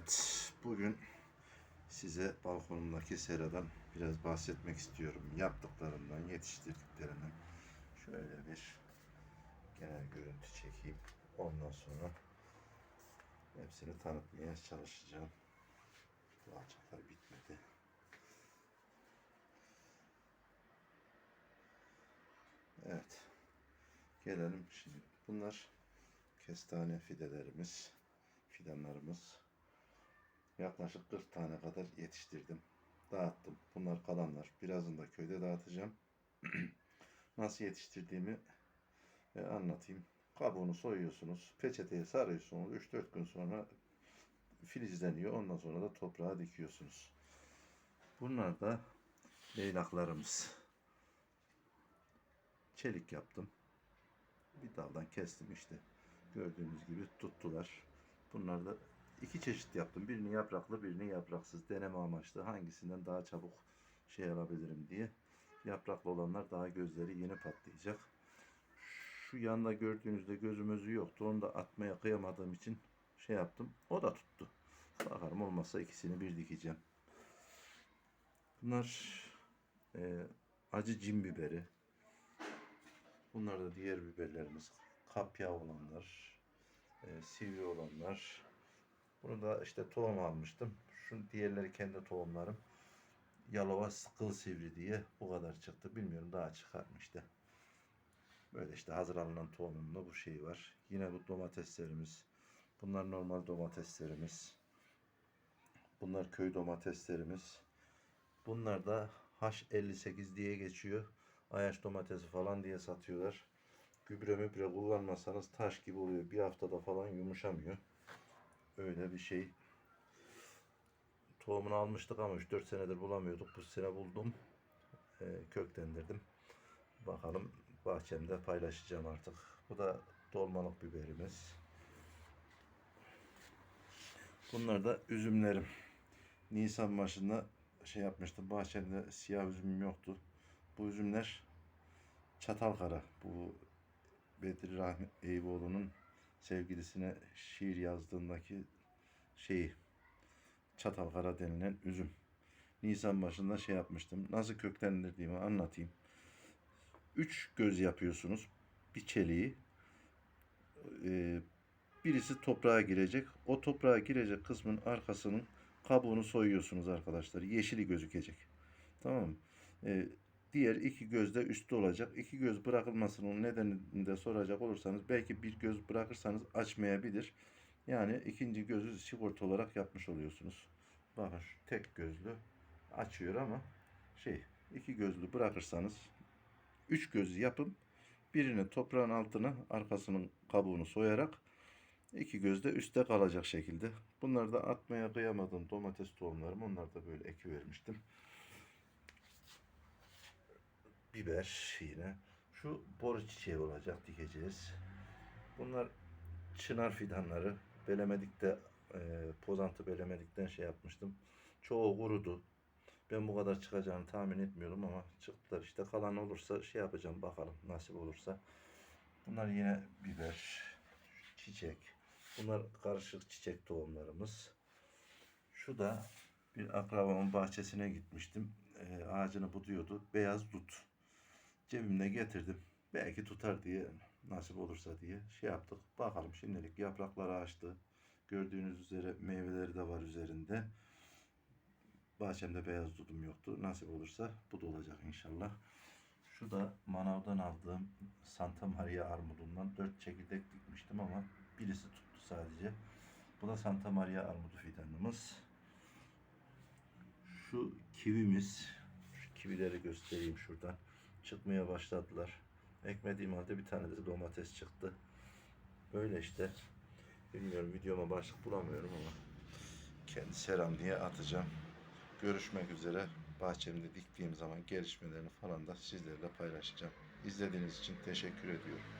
Evet, bugün size balkonumdaki seradan biraz bahsetmek istiyorum. Yaptıklarımdan, yetiştirdiklerimden. Şöyle bir genel görüntü çekeyim. Ondan sonra hepsini tanıtmaya çalışacağım. Bu alçaklar bitmedi. Evet. Gelelim şimdi. Bunlar kestane fidelerimiz, fidanlarımız. Yaklaşık 40 tane kadar yetiştirdim. Dağıttım. Bunlar kalanlar. Birazını da köyde dağıtacağım. Nasıl yetiştirdiğimi e, anlatayım. Kabuğunu soyuyorsunuz. Peçeteye sarıyorsunuz. 3-4 gün sonra filizleniyor. Ondan sonra da toprağa dikiyorsunuz. Bunlar da leylaklarımız. Çelik yaptım. Bir daldan kestim işte. Gördüğünüz gibi tuttular. Bunlar da iki çeşit yaptım. Birini yapraklı, birini yapraksız. Deneme amaçlı hangisinden daha çabuk şey alabilirim diye. Yapraklı olanlar daha gözleri yeni patlayacak. Şu yanda gördüğünüzde gözümüzü yoktu. Onu da atmaya kıyamadığım için şey yaptım. O da tuttu. Bakalım olmazsa ikisini bir dikeceğim. Bunlar e, acı cin biberi. Bunlar da diğer biberlerimiz. Kapya olanlar, e, sivri olanlar. Bunu da işte tohum almıştım. Şu diğerleri kendi tohumlarım. Yalova sıkıl sivri diye bu kadar çıktı. Bilmiyorum daha çıkar mı işte. Böyle işte hazır alınan tohumumda bu şey var. Yine bu domateslerimiz. Bunlar normal domateslerimiz. Bunlar köy domateslerimiz. Bunlar da H58 diye geçiyor. Ayaş domatesi falan diye satıyorlar. Gübre mübre kullanmasanız taş gibi oluyor. Bir haftada falan yumuşamıyor. Öyle bir şey. Tohumunu almıştık ama 3-4 senedir bulamıyorduk. Bu sene buldum. Ee, köklendirdim. Bakalım bahçemde paylaşacağım artık. Bu da dolmalık biberimiz. Bunlar da üzümlerim. Nisan başında şey yapmıştım. Bahçemde siyah üzümüm yoktu. Bu üzümler Çatalkara. Bu Bedri Rahmi Eyüboğlu'nun sevgilisine şiir yazdığındaki şeyi Çatalkara denilen üzüm. Nisan başında şey yapmıştım. Nasıl köklendirdiğimi anlatayım. Üç göz yapıyorsunuz. Bir çeliği. Ee, birisi toprağa girecek. O toprağa girecek kısmın arkasının kabuğunu soyuyorsunuz arkadaşlar. Yeşili gözükecek. Tamam mı? Ee, diğer iki göz de üstte olacak. İki göz bırakılmasının nedenini de soracak olursanız belki bir göz bırakırsanız açmayabilir. Yani ikinci gözü sigorta olarak yapmış oluyorsunuz. Bakın şu tek gözlü açıyor ama şey iki gözlü bırakırsanız üç göz yapın. Birini toprağın altına arkasının kabuğunu soyarak iki göz de üstte kalacak şekilde. Bunları da atmaya kıyamadım domates tohumlarım. Onları da böyle eki vermiştim biber yine. Şu boru çiçeği olacak dikeceğiz. Bunlar çınar fidanları. Belemedikte e, pozantı belemedikten şey yapmıştım. Çoğu kurudu. Ben bu kadar çıkacağını tahmin etmiyordum ama çıktılar. İşte kalan olursa şey yapacağım bakalım nasip olursa. Bunlar yine biber, çiçek. Bunlar karışık çiçek tohumlarımız. Şu da bir akrabamın bahçesine gitmiştim. E, ağacını buduyordu. Beyaz dut cebimde getirdim. Belki tutar diye nasip olursa diye şey yaptık. Bakalım şimdilik yaprakları açtı. Gördüğünüz üzere meyveleri de var üzerinde. Bahçemde beyaz dudum yoktu. Nasip olursa bu da olacak inşallah. Şu da manavdan aldığım Santa Maria armudundan 4 çekirdek dikmiştim ama birisi tuttu sadece. Bu da Santa Maria armudu fidanımız. Şu kivimiz. Şu kivileri göstereyim şuradan çıkmaya başladılar. Ekmediğim halde bir tane de domates çıktı. Böyle işte. Bilmiyorum videoma başlık bulamıyorum ama kendi seram diye atacağım. Görüşmek üzere. Bahçemde diktiğim zaman gelişmelerini falan da sizlerle paylaşacağım. İzlediğiniz için teşekkür ediyorum.